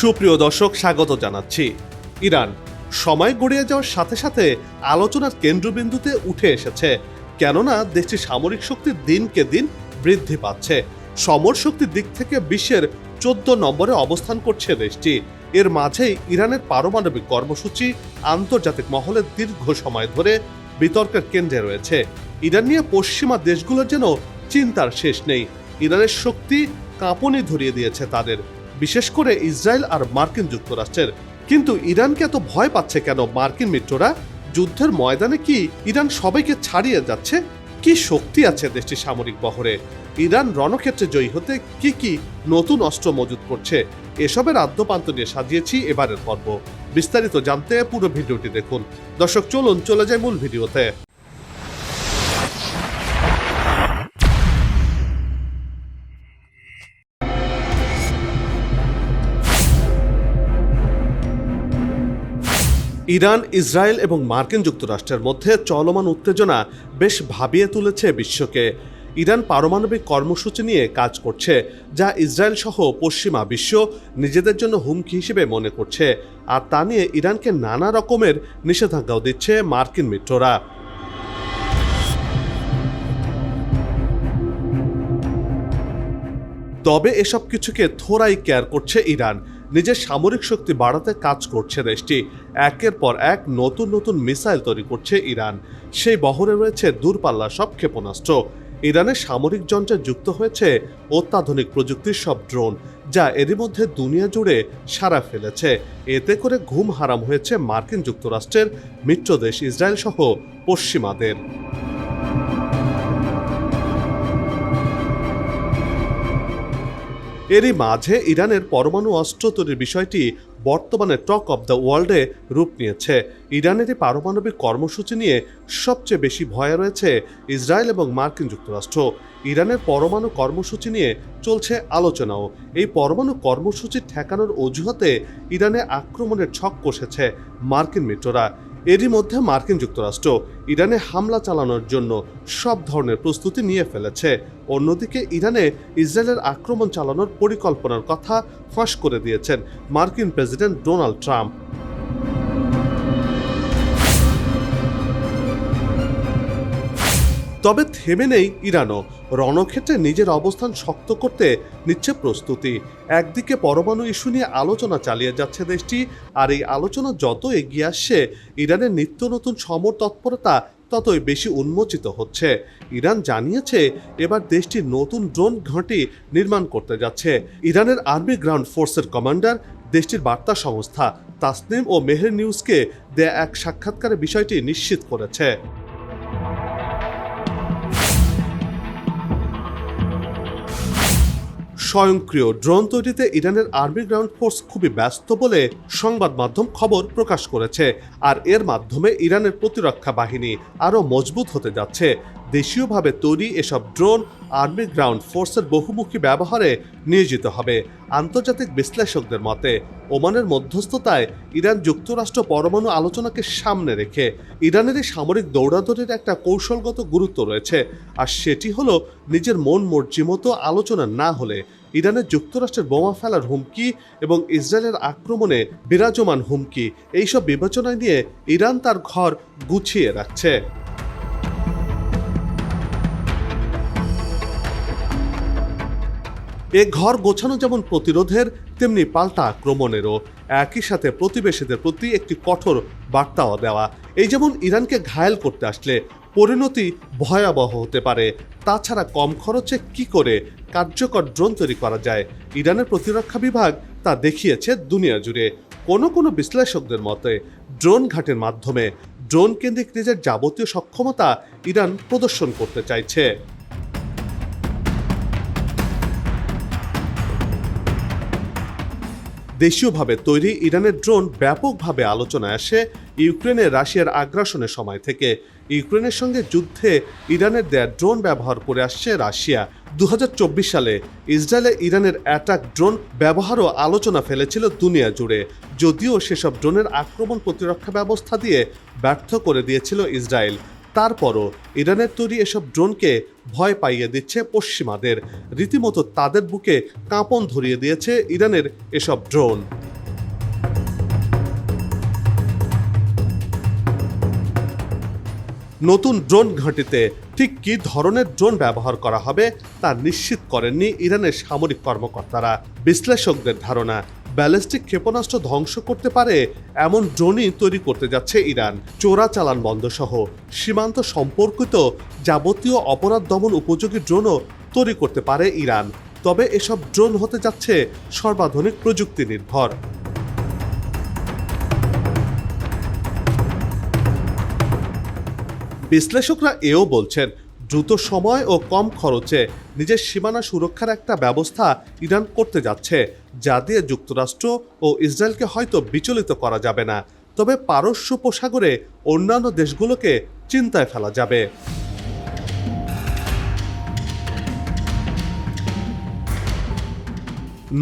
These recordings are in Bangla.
সুপ্রিয় দর্শক, স্বাগত জানাচ্ছি। ইরান, সময় গড়িয়ে যাওয়ার সাথে সাথে আলোচনার কেন্দ্রবিন্দুতে উঠে এসেছে। কেননা, দেশটির সামরিক শক্তি দিনকে দিন বৃদ্ধি পাচ্ছে। সমর শক্তির দিক থেকে বিশ্বের চোদ্দ নম্বরে অবস্থান করছে দেশটি। এর মাঝেই ইরানের পারমাণবিক কর্মসূচি আন্তর্জাতিক মহলে দীর্ঘ সময় ধরে বিতর্কের কেন্দ্রে রয়েছে। ইরান নিয়ে পশ্চিমা দেশগুলোর যেন চিন্তার শেষ নেই। ইরানের শক্তি কাঁপনি ধরিয়ে দিয়েছে তাদের। বিশেষ করে ইসরায়েল আর মার্কিন যুক্তরাষ্ট্রের। কিন্তু ইরানকে এত ভয় পাচ্ছে কেন মার্কিন মিত্ররা? যুদ্ধের ময়দানে কি ইরান সবাইকে ছাড়িয়ে যাচ্ছে? কি শক্তি আছে দেশটির সামরিক বহরে? ইরান রণক্ষেত্রে জয়ী হতে কি কি নতুন অস্ত্র মজুত করছে? এসবের আদ্যপান্ত নিয়ে সাজিয়েছি এবারের পর্ব। বিস্তারিত জানতে পুরো ভিডিওটি দেখুন। দর্শক, চলুন, চলে যায় মূল ভিডিওতে। ইরান, ইসরায়েল এবং মার্কিন যুক্তরাষ্ট্রের মধ্যে চলমান উত্তেজনা বেশ ভাবিয়ে তুলেছে বিশ্বকে। ইরান পারমাণবিক কর্মসূচি নিয়ে কাজ করছে, যা ইসরায়েল সহ পশ্চিমা বিশ্ব নিজেদের জন্য হুমকি হিসেবে মনে করছে। আর তা নিয়ে ইরানকে নানা রকমের নিষেধাজ্ঞাও দিচ্ছে মার্কিন মিত্ররা। তবে এসব কিছুকে থোড়াই কেয়ার করছে ইরান। নিজের সামরিক শক্তি বাড়াতে কাজ করছে দেশটি। একের পর এক নতুন নতুন মিসাইল তৈরি করছে ইরান। সেই বহরে রয়েছে দূরপাল্লা সব ক্ষেপণাস্ত্র। ইরানের সামরিক যন্ত্রে যুক্ত হয়েছে অত্যাধুনিক প্রযুক্তির সব ড্রোন, যা এরই মধ্যে দুনিয়া জুড়ে সারা ফেলেছে। এতে করে ঘুম হারাম হয়েছে মার্কিন যুক্তরাষ্ট্রের মিত্র দেশ ইসরায়েল সহ পশ্চিমাদের। এরই মাঝে ইরানের পরমাণু অস্ত্র তৈরির বিষয়টি বর্তমানে টক অব দ্য ওয়ার্ল্ডে রূপ নিয়েছে। ইরানের এই পারমাণবিক কর্মসূচি নিয়ে সবচেয়ে বেশি ভয়ে রয়েছে ইসরায়েল এবং মার্কিন যুক্তরাষ্ট্র। ইরানের পরমাণু কর্মসূচি নিয়ে চলছে আলোচনাও। এই পরমাণু কর্মসূচি ঠেকানোর অজুহাতে ইরানে আক্রমণের ছক কষেছে মার্কিন মিত্ররা। এরই মধ্যে মার্কিন যুক্তরাষ্ট্র ইরানে হামলা চালানোর জন্য সব ধরনের প্রস্তুতি নিয়ে ফেলেছে। অন্যদিকে ইরানে ইসরায়েলের আক্রমণ চালানোর পরিকল্পনার কথা ফাঁস করে দিয়েছেন মার্কিন প্রেসিডেন্ট ডোনাল্ড ট্রাম্প। তবে থেমে নেই ইরানও। রণক্ষেত্রে নিজের অবস্থান শক্ত করতে নিচ্ছে প্রস্তুতি। একদিকে পরমাণু ইস্যু নিয়ে আলোচনা চালিয়ে যাচ্ছে দেশটি, আর এই আলোচনা যত এগিয়ে আসছে, ইরানের নিত্য নতুন সমর তৎপরতা ততই বেশি উন্মোচিত হচ্ছে। ইরান জানিয়েছে, এবার দেশটি নতুন ড্রোন ঘাঁটি নির্মাণ করতে যাচ্ছে। ইরানের আর্মি গ্রাউন্ড ফোর্সের কমান্ডার, দেশটির বার্তা সংস্থা তাসনিম ও মেহের নিউজকে দেয়া এক সাক্ষাৎকারে বিষয়টি নিশ্চিত করেছে। স্বয়ংক্রিয় ড্রোন তৈরিতে ইরানের আর্মি গ্রাউন্ড ফোর্স খুবই ব্যস্ত বলে সংবাদ মাধ্যম খবর প্রকাশ করেছে। আর এর মাধ্যমে ইরানের প্রতিরক্ষা বাহিনী আরও মজবুত হতে যাচ্ছে। দেশীয়ভাবে তৈরি এসব ড্রোন আর্মি গ্রাউন্ড ফোর্সের বহুমুখী ব্যবহারে নিয়োজিত হবে। আন্তর্জাতিক বিশ্লেষকদের মতে, ওমানের মধ্যস্থতায় ইরান যুক্তরাষ্ট্র পরমাণু আলোচনাকে সামনে রেখে ইরানের এই সামরিক দৌড়াদৌড়ির একটা কৌশলগত গুরুত্ব রয়েছে, আর সেটি হলো নিজের মন মর্জি মতো আলোচনা না হলে ইরানের যুক্তরাষ্ট্রের বোমা ফেলার হুমকি এবং ইসরায়েলের আক্রমণে বিরাজমান হুমকি, এইসব বিবেচনায় নিয়ে ইরান তার ঘর গুছিয়ে রাখছে। এ ঘর গোছানো যেমন প্রতিরোধের, তেমনি পাল্টা আক্রমণেরও। একই সাথে প্রতিবেশীদের প্রতি একটি কঠোর বার্তাও দেওয়া। এই যেমন ইরানকে ঘায়েল করতে আসলে পরিণতি ভয়াবহ হতে পারে। তাছাড়া কম খরচে কি করে কার্যকর ড্রোন তৈরি করা যায়? ইরানের প্রতিরক্ষা বিভাগ তা দেখিয়েছে দুনিয়া জুড়ে। কোনো কোনো বিশ্লেষকদের মতে, ড্রোন ঘাটের মাধ্যমে ড্রোন কেন্দ্রিক নিজের যাবতীয় সক্ষমতা ইরান প্রদর্শন করতে চাইছে। দেশীয়ভাবে তৈরি ইরানের ড্রোন ব্যাপকভাবে আলোচনায় আসে ইউক্রেনে রাশিয়ার আগ্রাসনের সময় থেকে। ইউক্রেনের সঙ্গে যুদ্ধে ইরানের দেয়া ড্রোন ব্যবহার করে আসছে রাশিয়া। দু হাজার চব্বিশ সালে ইসরায়েলে ইরানের অ্যাটাক ড্রোন ব্যবহারও আলোচনা ফেলেছিল দুনিয়া জুড়ে। যদিও সেসব ড্রোনের আক্রমণ প্রতিরক্ষা ব্যবস্থা দিয়ে ব্যর্থ করে দিয়েছিল ইসরায়েল। তারপরও ইরানের তৈরি এসব ড্রোনকে ভয় পাইয়ে দিচ্ছে পশ্চিমাদের। রীতিমতো তাদের বুকে কাঁপন ধরিয়ে দিয়েছে ইরানের এসব ড্রোন। নতুন ড্রোন ঘাঁটিতে ঠিক কী ধরনের ড্রোন ব্যবহার করা হবে তা নিশ্চিত করেননি ইরানের সামরিক কর্মকর্তারা। বিশ্লেষকদের ধারণা ব্যালিস্টিক ক্ষেপণাস্ত্র ধ্বংস করতে পারে এমন ড্রোনই তৈরি করতে যাচ্ছে ইরান। চোরাচালান বন্ধ সহ সীমান্ত সম্পর্কিত যাবতীয় অপরাধ দমন উপযোগী ড্রোনও তৈরি করতে পারে ইরান। তবে এসব ড্রোন হতে যাচ্ছে সর্বাধুনিক প্রযুক্তি নির্ভর বিশ্লেষকরা এও বলছেন দ্রুত সময় ও কম খরচে নিজের সীমানা সুরক্ষার একটা ব্যবস্থা ইরান করতে যাচ্ছে, যা দিয়ে যুক্তরাষ্ট্র ও ইসরায়েলকে হয়তো বিচলিত করা যাবে না। তবে পারস্য উপসাগরে অন্যান্য দেশগুলোকে চিন্তায় ফেলা যাবে।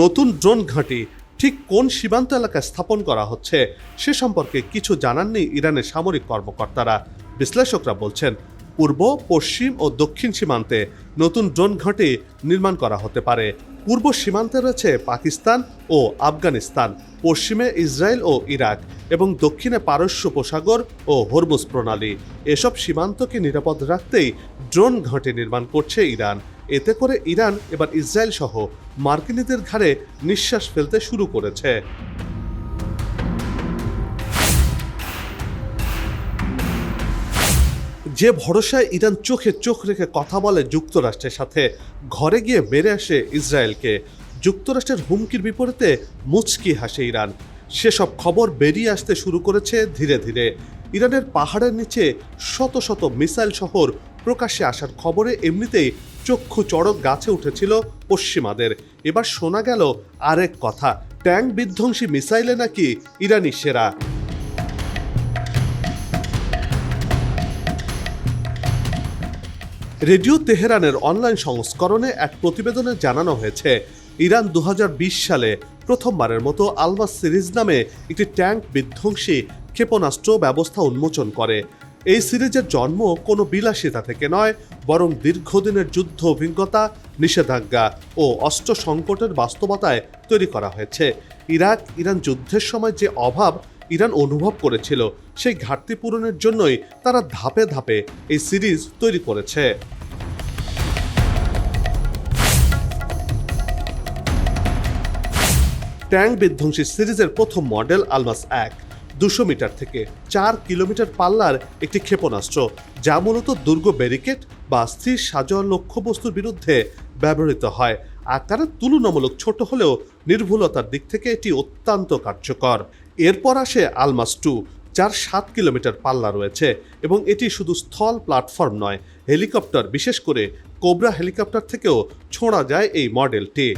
নতুন ড্রোন ঘাঁটি ঠিক কোন সীমান্ত এলাকায় স্থাপন করা হচ্ছে, সে সম্পর্কে কিছু জানাননি ইরানের সামরিক কর্মকর্তারা। বিশ্লেষকরা বলছেন পূর্ব, পশ্চিম ও দক্ষিণ সীমান্তে নতুন ড্রোন ঘাঁটি নির্মাণ করা হতে পারে। পূর্ব সীমান্তে রয়েছে পাকিস্তান ও আফগানিস্তান, পশ্চিমে ইসরায়েল ও ইরাক এবং দক্ষিণে পারস্য উপসাগর ও হরমুজ প্রণালী। এসব সীমান্তকে নিরাপদ রাখতেই ড্রোন ঘাঁটি নির্মাণ করছে ইরান। এতে করে ইরান, এবার ইসরায়েল সহ মার্কিনীদের ঘাড়ে নিঃশ্বাস ফেলতে শুরু করেছে। যে ভরসায় ইরান চোখে চোখ রেখে কথা বলে যুক্তরাষ্ট্রের সাথে, ঘরে গিয়ে মেরে আসে ইসরায়েলকে। যুক্তরাষ্ট্রের হুমকির বিপরীতে মুচকি হাসে ইরান। সেসব খবর বেরিয়ে আসতে শুরু করেছে ধীরে ধীরে। ইরানের পাহাড়ের নিচে শত শত মিসাইল শহর প্রকাশ্যে আসার খবরে এমনিতেই চক্ষু চড়ক গাছে উঠেছিল পশ্চিমাদের। এবার শোনা গেল আরেক কথা, ট্যাঙ্ক বিধ্বংসী মিসাইলে নাকি ইরানি সেরা? রেডিও তেহরানের অনলাইন সংস্করণে এক প্রতিবেদনে জানানো হয়েছে, ইরান দু হাজার বিশ সালে প্রথমবারের মতো আলমাস সিরিজ নামে একটি ট্যাঙ্ক বিধ্বংসী ক্ষেপণাস্ত্র ব্যবস্থা উন্মোচন করে। এই সিরিজের জন্ম কোনো বিলাসিতা থেকে নয়, বরং দীর্ঘদিনের যুদ্ধ অভিজ্ঞতা, নিষেধাজ্ঞা ও অস্ত্র সংকটের বাস্তবতায় তৈরি করা হয়েছে। ইরাক ইরান যুদ্ধের সময় যে অভাব ইরান অনুভব করেছিল। সেই ঘাটতি পূরণের জন্যই তারা ধাপে ধাপে এই সিরিজ তৈরি করেছে। ট্যাঙ্ক বিধ্বংসী সিরিজের প্রথম মডেল আলমাস এক, দুশো মিটার থেকে চার কিলোমিটার পাল্লার একটি ক্ষেপণাস্ত্র, যা মূলত দুর্গ ব্যারিকেড বা স্থির সাজোয়া লক্ষ্যবস্তুর বিরুদ্ধে ব্যবহৃত হয়। আকারে তুলনামূলক ছোট হলেও নির্ভুলতার দিক থেকে এটি অত্যন্ত কার্যকর। এরপর আসে আলমাস টু, যার সাত কিলোমিটার পাল্লা রয়েছে এবং এটি শুধু স্থল প্ল্যাটফর্ম নয়, হেলিকপ্টার, বিশেষ করে কোবরা হেলিকপ্টার থেকেও ছোঁড়া যায় এই মডেলটি।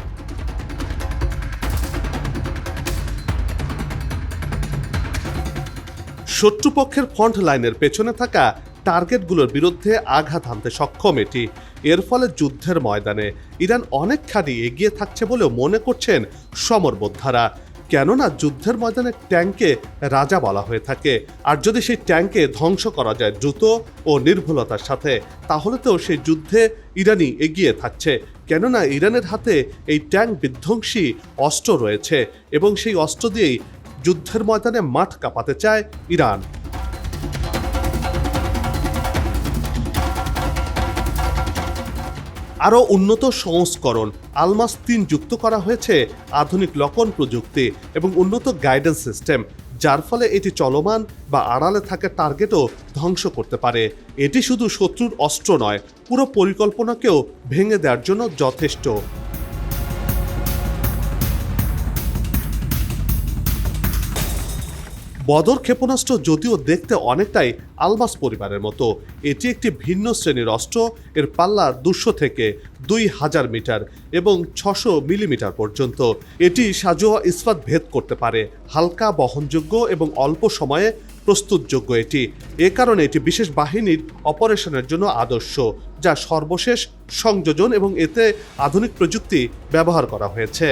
শত্রুপক্ষের ফ্রন্ট লাইনের পেছনে থাকা টার্গেটগুলোর বিরুদ্ধে আঘাত হানতে সক্ষম এটি। এর ফলে যুদ্ধের ময়দানে ইরান অনেকখানি এগিয়ে থাকছে বলেও মনে করছেন সমরবোদ্ধারা। কেননা যুদ্ধের ময়দানে ট্যাঙ্কে রাজা বলা হয়ে থাকে। আর যদি সেই ট্যাঙ্কে ধ্বংস করা যায় দ্রুত ও নির্ভুলতার সাথে, তাহলে তো সেই যুদ্ধে ইরানি এগিয়ে থাকছে। কেননা ইরানের হাতে এই ট্যাঙ্ক বিধ্বংসী অস্ত্র রয়েছে এবং সেই অস্ত্র দিয়েই যুদ্ধের ময়দানে মাঠ কাঁপাতে চায় ইরান। আরও উন্নত সংস্করণ আলমাস তিন যুক্ত করা হয়েছে আধুনিক লকন প্রযুক্তি এবং উন্নত গাইডেন্স সিস্টেম, যার ফলে এটি চলমান বা আড়ালে থাকা টার্গেটও ধ্বংস করতে পারে। এটি শুধু শত্রুর অস্ত্র নয়, পুরো পরিকল্পনাকেও ভেঙে দেওয়ার জন্য যথেষ্ট। বদর ক্ষেপণাস্ত্র যদিও দেখতে অনেকটাই আলমাস পরিবারের মতো, এটি একটি ভিন্ন শ্রেণির অস্ত্র, এর পাল্লা দুশো থেকে দুই হাজার মিটার এবং ছশো মিলিমিটার পর্যন্ত। এটি সাজোয়া ইস্পাত ভেদ করতে পারে, হালকা বহনযোগ্য এবং অল্প সময়ে প্রস্তুতযোগ্য এটি। এ কারণে এটি বিশেষ বাহিনীর অপারেশনের জন্য আদর্শ, যা সর্বশেষ সংযোজন এবং এতে আধুনিক প্রযুক্তি ব্যবহার করা হয়েছে।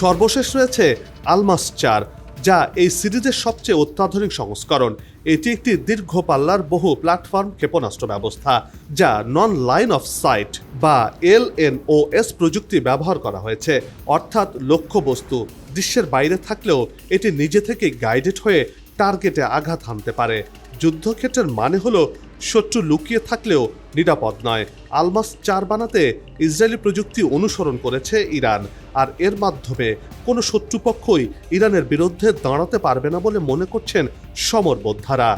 সর্বশেষ রয়েছে আলমাস চার, যা এই সিরিজের সবচেয়ে অত্যাধুনিক সংস্করণ। এটি একটি দীর্ঘ পাল্লার বহু প্ল্যাটফর্ম ক্ষেপণাস্ত্র ব্যবস্থা, যা নন লাইন অফ সাইট বা এল এন ও এস প্রযুক্তি ব্যবহার করা হয়েছে। অর্থাৎ লক্ষ্যবস্তু, দৃশ্যের বাইরে থাকলেও এটি নিজে থেকে গাইডেড হয়ে টার্গেটে আঘাত হানতে পারে। যুদ্ধক্ষেত্রের মানে হলো শত্রু লুকিয়ে থাকলেও নিরাপদ নয়। আলমাস চার বানাতে ইসরায়েলি প্রযুক্তি অনুসরণ করেছে ইরান। আর এর মাধ্যমে কোনো শত্রুপক্ষই ইরানের বিরুদ্ধে দাঁড়াতে পারবে না বলে মনে করছেন সমর বোদ্ধারা।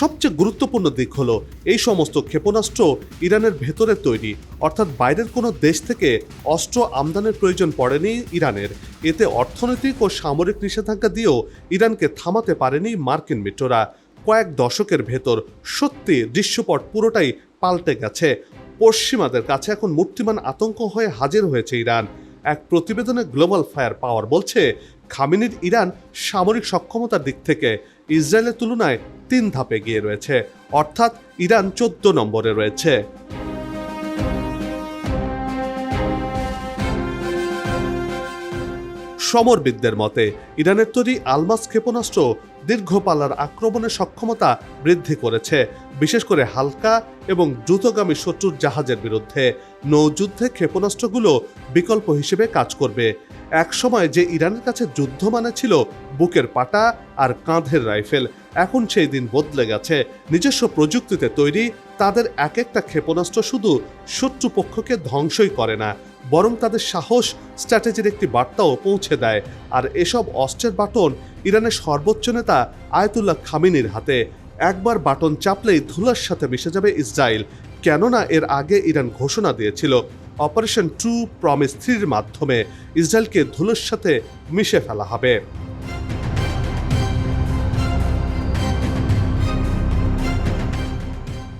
সবচেয়ে গুরুত্বপূর্ণ দিক হলো এই সমস্ত ক্ষেপণাস্ত্র ইরানের ভেতরে তৈরি। অর্থাৎ বাইরের কোনো দেশ থেকে অস্ত্র আমদানির প্রয়োজন পড়েনি ইরানের। এতে অর্থনৈতিক ও সামরিক নিষেধাজ্ঞা দিয়েও ইরানকে থামাতে পারেনি মার্কিন মিত্ররা। কয়েক দশকের ভেতর সত্যি দৃশ্যপট পুরোটাই পাল্টে গেছে। পশ্চিমাদের কাছে এখন মূর্তিমান আতঙ্ক হয়ে হাজির হয়েছে ইরান। এক প্রতিবেদনে গ্লোবাল ফায়ার পাওয়ার বলছে, খামিনির ইরান সামরিক সক্ষমতার দিক থেকে ইসরায়েলের তুলনায় তিন ধাপে গিয়ে রয়েছে। অর্থাৎ ইরান চোদ্দ নম্বরে রয়েছে। সমরবিদদের মতে, ইরানের তৈরি আলমাস ক্ষেপণাস্ত্র দীর্ঘ পাল্লার আক্রমণের সক্ষমতা বৃদ্ধি করেছে, বিশেষ করে হালকা এবং দ্রুতগামী শত্রুর জাহাজের বিরুদ্ধে। নৌযুদ্ধে ক্ষেপণাস্ত্রগুলো বিকল্প হিসেবে কাজ করবে। একসময় যে ইরানের কাছে যুদ্ধ মানে ছিল বুকের পাটা আর কাঁধের রাইফেল, এখন সেই দিন বদলে গেছে। নিজস্ব প্রযুক্তিতে তৈরি, তাদের এক একটা ক্ষেপণাস্ত্র শুধু শত্রুপক্ষকে ধ্বংসই করে না। বরং তাদের সাহস স্ট্র্যাটেজির একটি বার্তাও পৌঁছে দেয়। আর এসব অস্ত্রের বাটন ইরানের সর্বোচ্চ নেতা আয়তুল্লাহ খামিনির হাতে। একবার বাটন চাপলেই ধুলার সাথে মিশে যাবে ইসরায়েল। কেননা এর আগে ইরান ঘোষণা দিয়েছিল, অপারেশন ট্রু প্রমিস থ্রির মাধ্যমে ইসরায়েলকে ধুলোর সাথে মিশে ফেলা হবে।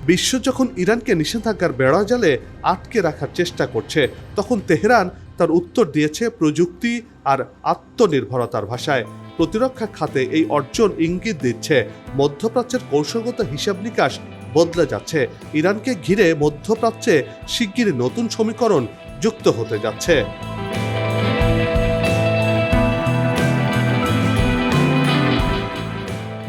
বিশ্ব যখন ইরানকে নিষেধাজ্ঞার বেড়া জালে আটকে রাখার চেষ্টা করছে, তখন তেহরান তার উত্তর দিয়েছে প্রযুক্তি আর আত্মনির্ভরতার ভাষায়। প্রতিরক্ষা খাতে এই অর্জন ইঙ্গিত দিচ্ছে, মধ্যপ্রাচ্যের কৌশলগত হিসাব নিকাশ বদলে যাচ্ছে, ইরানকে ঘিরে মধ্যপ্রাচ্যে শিগগিরই নতুন সমীকরণ যুক্ত হতে যাচ্ছে।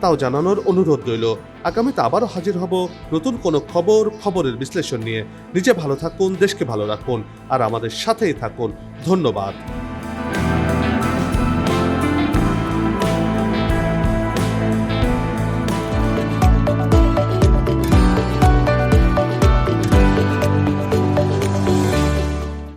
তাও জানানোর অনুরোধ রইল। আগামীতে আবারও হাজির হব নতুন কোনো খবর, খবরের বিশ্লেষণ নিয়ে। নিজে ভালো থাকুন, দেশকে ভালো রাখুন, আর আমাদের সাথেই থাকুন। ধন্যবাদ।